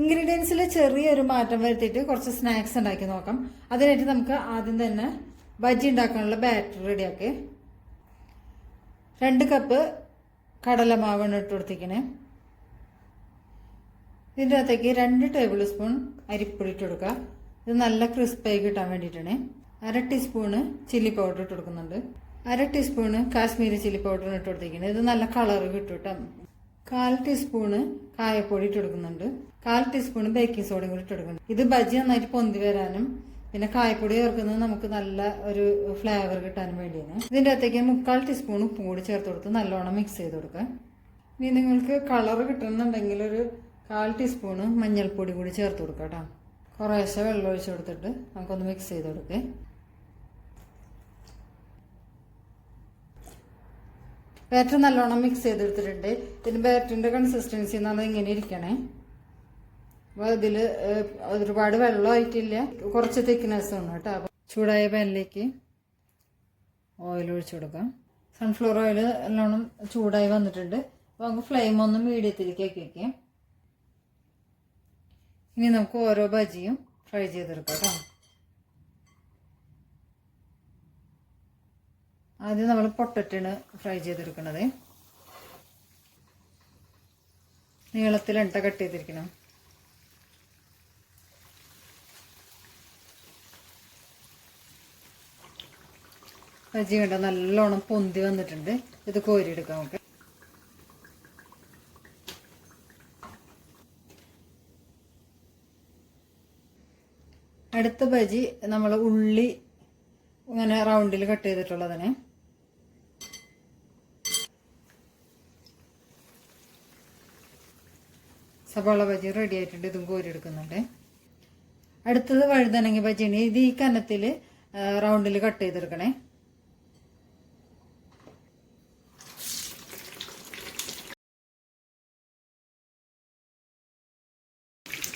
ഇൻഗ്രീഡിയൻസിൽ ചെറിയൊരു മാറ്റം വരുത്തിയിട്ട് കുറച്ച് സ്നാക്സ് ഉണ്ടാക്കി നോക്കാം. അതിനായിട്ട് നമുക്ക് ആദ്യം തന്നെ ബജ്ജി ഉണ്ടാക്കാനുള്ള ബാറ്റർ റെഡിയാക്കി. രണ്ട് കപ്പ് കടലമാവാണ് ഇട്ട് കൊടുത്തിരിക്കണേ. ഇതിന്റെ അകത്തേക്ക് രണ്ട് ടേബിൾ സ്പൂൺ അരിപ്പൊടി ഇട്ട് കൊടുക്കുക. ഇത് നല്ല ക്രിസ്പായി കിട്ടാൻ വേണ്ടിയിട്ടാണ്. അര ടീസ്പൂണ് ചില്ലി പൗഡർ ഇട്ട് കൊടുക്കുന്നുണ്ട്. അര ടീസ്പൂണ് കാശ്മീരി ചില്ലി പൗഡർ ഇട്ട് കൊടുത്തിരിക്കുന്നത് ഇത് നല്ല കളർ കിട്ടും കേട്ടോ. കാൽ ടീസ്പൂണ് കായപ്പൊടി ഇട്ട് കൊടുക്കുന്നുണ്ട്. കാൽ ടീസ്പൂണ് ബേക്കിംഗ് സോഡയും കൂടി ഇട്ട് കൊടുക്കുന്നുണ്ട്. ഇത് ബജി നന്നായിട്ട് പൊന്തി വരാനും പിന്നെ കായപ്പൊടി ചേർക്കുന്നത് നമുക്ക് നല്ല ഒരു ഫ്ലേവർ കിട്ടാനും വേണ്ടിയാണ്. ഇതിന്റെ അകത്തേക്ക് മുക്കാൽ ടീസ്പൂൺ ഉപ്പും കൂടി ചേർത്ത് കൊടുത്ത് നല്ലോണം മിക്സ് ചെയ്ത് കൊടുക്കുക. ഇനി നിങ്ങൾക്ക് കളർ കിട്ടണമെന്നുണ്ടെങ്കിൽ ഒരു കാൽ ടീസ്പൂൺ മഞ്ഞൾപ്പൊടി കൂടി ചേർത്ത് കൊടുക്കുക കേട്ടോ. കുറേശ്ശെ വെള്ളം ഒഴിച്ച് കൊടുത്തിട്ട് നമുക്കൊന്ന് മിക്സ് ചെയ്ത് കൊടുക്കേ. ബാറ്റർ നല്ലോണം മിക്സ് ചെയ്തെടുത്തിട്ടുണ്ട്. ഇതിന് ബാറ്ററിന്റെ കൺസിസ്റ്റൻസി എന്ന് പറഞ്ഞാൽ ഇങ്ങനെ ഇരിക്കണേ. അപ്പോൾ ഇതിൽ ഒരുപാട് വെള്ളമായിട്ടില്ല കുറച്ച് തിക്നെസ് ഉണ്ട് കേട്ടോ. അപ്പോൾ ചൂടായ പാനിലേക്ക് ഓയിൽ ഒഴിച്ചു കൊടുക്കാം. സൺഫ്ലവർ ഓയിൽ നല്ലോണം ചൂടായി വന്നിട്ടുണ്ട്. അപ്പോൾ നമുക്ക് ഫ്ലെയിം ഒന്ന് മീഡിയത്തിലേക്ക് ആക്കി വയ്ക്കാം ഇനി നമുക്ക് ഓരോ ബജിയും ഫ്രൈ ചെയ്തെടുക്കാം കേട്ടോ. ആദ്യം നമ്മൾ പൊട്ടറ്റാണ് ഫ്രൈ ചെയ്തെടുക്കുന്നത്. നീളത്തിൽ എണ്ണ കട്ട് ചെയ്തിരിക്കണം. ബജി കണ്ട നല്ലോണം പൊന്തി വന്നിട്ടുണ്ട്. ഇത് കോരിയെടുക്കാം നമുക്ക്. അടുത്ത ബജി നമ്മൾ ഉള്ളി ഇങ്ങനെ റൗണ്ടിൽ കട്ട് ചെയ്തിട്ടുള്ളതിന്. സവാള ബജി റെഡി ആയിട്ടുണ്ട്. ഇതും കോരി എടുക്കുന്നുണ്ട്. അടുത്തത് വഴുതനങ്ങ ബജിയാണ്. ഇത് ഈ കനത്തിൽ റൗണ്ടിൽ കട്ട് ചെയ്തെടുക്കണേ.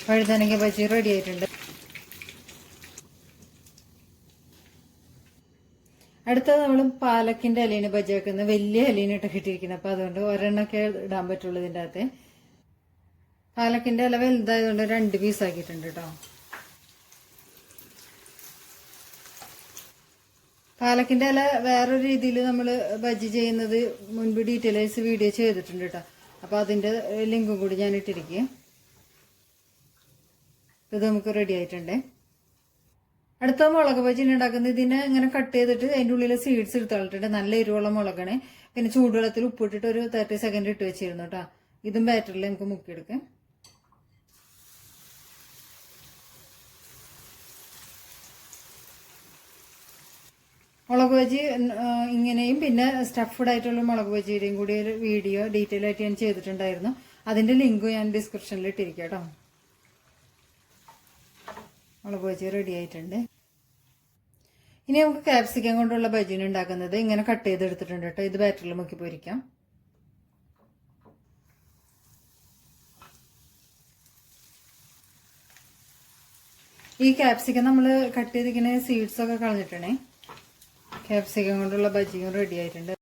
വഴുതനങ്ങ ബജി റെഡി ആയിട്ടുണ്ട്. അടുത്തത് നമ്മൾ പാലക്കിന്റെ ഇലയാണ് ബജി വലിയ ഇട്ട് കിട്ടിയിരിക്കുന്നത്. അപ്പൊ അതുകൊണ്ട് ഒരെണ്ണൊക്കെ ഇടാൻ പറ്റുള്ളൂ ഇതിന്റെ അകത്ത്. പാലക്കിന്റെ ഇല വലുതായതുകൊണ്ട് രണ്ട് പീസ് ആക്കിയിട്ടുണ്ട് കേട്ടോ പാലക്കിന്റെ ഇല വേറൊരു രീതിയിൽ നമ്മൾ ബജി ചെയ്യുന്നത് മുൻപ് ഡീറ്റെയിൽസ് വീഡിയോ ചെയ്തിട്ടുണ്ട് കേട്ടോ അപ്പൊ അതിന്റെ ലിങ്കും കൂടി ഞാൻ ഇട്ടിരിക്കുക ഇത് നമുക്ക് റെഡി ആയിട്ടുണ്ടേ. അടുത്ത മുളക് ബജി ഉണ്ടാക്കുന്നത് ഇതിനെ ഇങ്ങനെ കട്ട് ചെയ്തിട്ട് അതിന്റെ ഉള്ളിൽ സീഡ്സ് എടുത്ത് കളഞ്ഞിട്ടുണ്ട് നല്ല എരിവുള്ള മുളകാണ്. പിന്നെ ചൂടുവെള്ളത്തിൽ ഉപ്പിട്ടിട്ട് ഒരു തേർട്ടി സെക്കൻഡ് ഇട്ട് വെച്ചിരുന്നു കേട്ടോ ഇതും ബാറ്ററിൽ നമുക്ക് മുക്കിയെടുക്കാം. മുളക് ബജി ഇങ്ങനെയും പിന്നെ സ്റ്റഫ്ഡ് ആയിട്ടുള്ള മുളക് ബജിയുടെയും കൂടി ഒരു വീഡിയോ ഡീറ്റെയിൽ ആയിട്ട് ഞാൻ ചെയ്തിട്ടുണ്ടായിരുന്നു. അതിന്റെ ലിങ്ക് ഞാൻ ഡിസ്ക്രിപ്ഷനിൽ ഇട്ടിരിക്കാം കേട്ടോ. മുളക് ബജി റെഡി ആയിട്ടുണ്ട്. ഇനി നമുക്ക് കാപ്സിക്കം കൊണ്ടുള്ള ബജീൻ ഉണ്ടാക്കുന്നത്. ഇങ്ങനെ കട്ട് ചെയ്തെടുത്തിട്ടുണ്ട് കേട്ടോ. ഇത് ബാറ്ററിൽ മുക്കി പൊരിക്കാം. ഈ കാപ്സിക്കം നമ്മൾ കട്ട് ചെയ്തിരിക്കുന്ന സീഡ്സ് ഒക്കെ കാപ്സിക്കം കൊണ്ടുള്ള ബജിയും റെഡി ആയിട്ടുണ്ട്.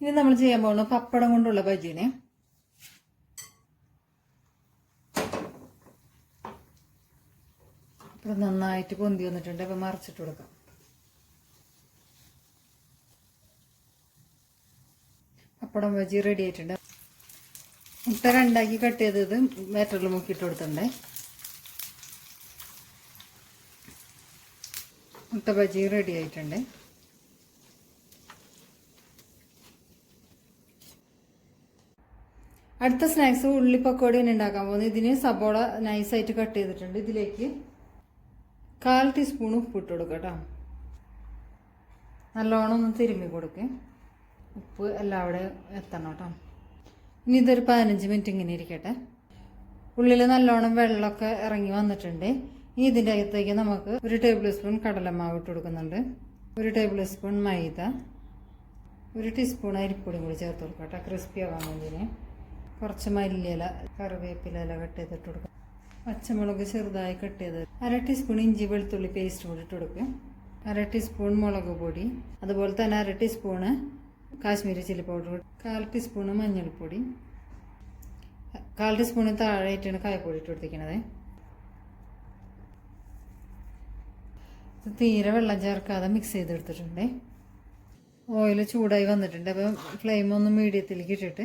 ഇനി നമ്മൾ ചെയ്യാൻ പോകുന്നത് പപ്പടം കൊണ്ടുള്ള ബജിയാണ്. അപ്പം നന്നായിട്ട് പൊന്തി വന്നിട്ടുണ്ട്. അപ്പം മറച്ചിട്ട് കൊടുക്കാം. പപ്പടം ബജി റെഡി ആയിട്ടുണ്ട്. മുട്ട രണ്ടാക്കി കട്ട് ചെയ്തത് ബാറ്ററിൽ മുക്കിയിട്ട് കൊടുത്തിട്ടുണ്ട്. മുട്ട ബജി റെഡി ആയിട്ടുണ്ട്. അടുത്ത സ്നാക്സ് ഉള്ളി പക്കോടിയാണ് ഉണ്ടാക്കാൻ പോകുന്നത് ഇതിന് സബോള നൈസായിട്ട് കട്ട് ചെയ്തിട്ടുണ്ട്. ഇതിലേക്ക് കാൽ ടീസ്പൂൺ ഉപ്പ് ഇട്ട് കൊടുക്കുക കേട്ടോ നല്ലോണം ഒന്ന് തിരുമ്മി കൊടുക്കുക ഉപ്പ് എല്ലാവിടെ എത്തണം കേട്ടോ ഇനി ഇതൊരു പതിനഞ്ച് മിനിറ്റ് ഇങ്ങനെ ഇരിക്കട്ടെ. ഉള്ളിൽ നല്ലോണം വെള്ളമൊക്കെ ഇറങ്ങി വന്നിട്ടുണ്ട്. ഇനി ഇതിന്റെ അകത്തേക്ക് നമുക്ക് ഒരു ടേബിൾ സ്പൂൺ കടലമാവ് ഇട്ട് കൊടുക്കുന്നുണ്ട്. ഒരു ടേബിൾ സ്പൂൺ മൈദ. ഒരു ടീസ്പൂൺ അരിപ്പൊടിയും കൂടി ചേർത്ത് കൊടുക്കുക കേട്ടോ. ക്രിസ്പി ആവാൻ വേണ്ടിന് കുറച്ച് മല്ലിയില കറിവേപ്പില ഇല കട്ട് ചെയ്തിട്ട് കൊടുക്കുക പച്ചമുളക് ചെറുതായി കട്ട് ചെയ്ത് അര ടീസ്പൂൺ ഇഞ്ചി വെളുത്തുള്ളി പേസ്റ്റ് കൂടി ഇട്ട് കൊടുക്കുക അര ടീസ്പൂൺ മുളക് പൊടി. അതുപോലെ തന്നെ അര ടീസ്പൂണ് കാശ്മീരി ചില്ലി പൗഡർ കാൽ ടീസ്പൂൺ മഞ്ഞൾപ്പൊടി. കാൽ ടീസ്പൂണിൽ താഴെയായിട്ടാണ് കായപ്പൊടി ഇട്ട് കൊടുത്തിരിക്കണത്. തീരെ വെള്ളം ചേർക്കാതെ മിക്സ് ചെയ്തെടുത്തിട്ടുണ്ട്. ഓയിൽ ചൂടായി വന്നിട്ടുണ്ട്. അപ്പം ഫ്ലെയിം ഒന്ന് മീഡിയത്തിലേക്ക് ഇട്ടിട്ട്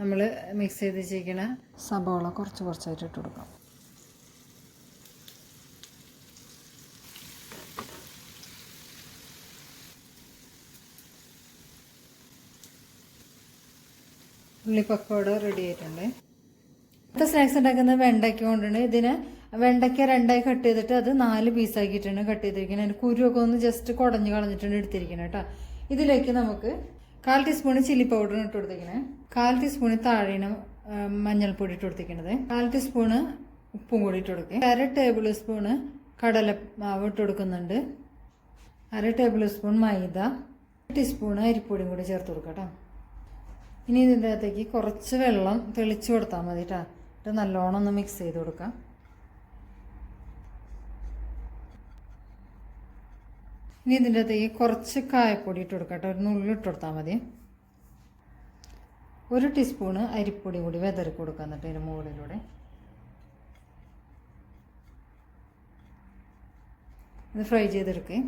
നമ്മൾ മിക്സ് ചെയ്ത് വെച്ചിരിക്കണ സബോള കുറച്ച് കുറച്ചായിട്ട് ഇട്ട് കൊടുക്കാം. ഉള്ളി പക്കോട റെഡി ആയിട്ടുണ്ട്. അടുത്ത സ്നാക്സ് ഉണ്ടാക്കുന്നത് വെണ്ടയ്ക്ക കൊണ്ടുണ്ട് ഇതിന് വെണ്ടയ്ക്ക രണ്ടായി കട്ട് ചെയ്തിട്ട് അത് നാല് പീസാക്കിയിട്ടാണ് കട്ട് ചെയ്തിരിക്കുന്നത് അതിന് കുരുവൊക്കെ ഒന്ന് ജസ്റ്റ് കുടഞ്ഞ് കളഞ്ഞിട്ടാണ് എടുത്തിരിക്കുന്നത് കേട്ടോ ഇതിലേക്ക് നമുക്ക് കാൽ ടീസ്പൂൺ ചില്ലി പൗഡർ ഇട്ട് കൊടുത്തിരിക്കണേ. കാൽ ടീസ്പൂണ് താഴെയാണ് മഞ്ഞൾപ്പൊടി ഇട്ട് കൊടുത്തിരിക്കുന്നത് കാൽ ടീസ്പൂണ് ഉപ്പും കൂടി ഇട്ട് കൊടുക്കുക അര ടേബിൾ സ്പൂണ് കടല മാവ് ഇട്ട് കൊടുക്കുന്നുണ്ട്. അര ടേബിൾ സ്പൂൺ മൈദ ടീസ്പൂണ് അരിപ്പൊടിയും കൂടി ചേർത്ത് കൊടുക്കുക കേട്ടോ ഇനി ഇതിന്റെ അകത്തേക്ക് കുറച്ച് വെള്ളം തെളിച്ച് കൊടുത്താൽ മതി കേട്ടോ നല്ലോണം ഒന്ന് മിക്സ് ചെയ്ത് കൊടുക്കാം. ഇനി ഇതിന്റെ അകത്തേക്ക് കുറച്ച് കായപ്പൊടി ഇട്ട് കൊടുക്കാം കേട്ടോ. ഒരു നുള്ളിട്ട് കൊടുത്താൽ മതി. ഒരു ടീസ്പൂണ് അരിപ്പൊടി കൂടി വെതറി കൊടുക്കാം എന്നിട്ട് ഇതിന് മുകളിലൂടെ. ഇത് ഫ്രൈ ചെയ്തെടുക്കേ.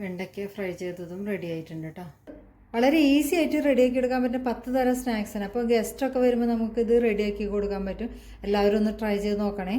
വെണ്ടയ്ക്ക ഫ്രൈ ചെയ്തതും റെഡി ആയിട്ടുണ്ട് കേട്ടോ. വളരെ ഈസി ആയിട്ട് റെഡിയാക്കി എടുക്കാൻ പറ്റുന്ന പത്ത് തരം സ്നാക്സാണ് അപ്പോൾ ഗസ്റ്റൊക്കെ വരുമ്പോൾ നമുക്കിത് റെഡിയാക്കി കൊടുക്കാൻ പറ്റും. എല്ലാവരും ഒന്ന് ട്രൈ ചെയ്ത് നോക്കണേ.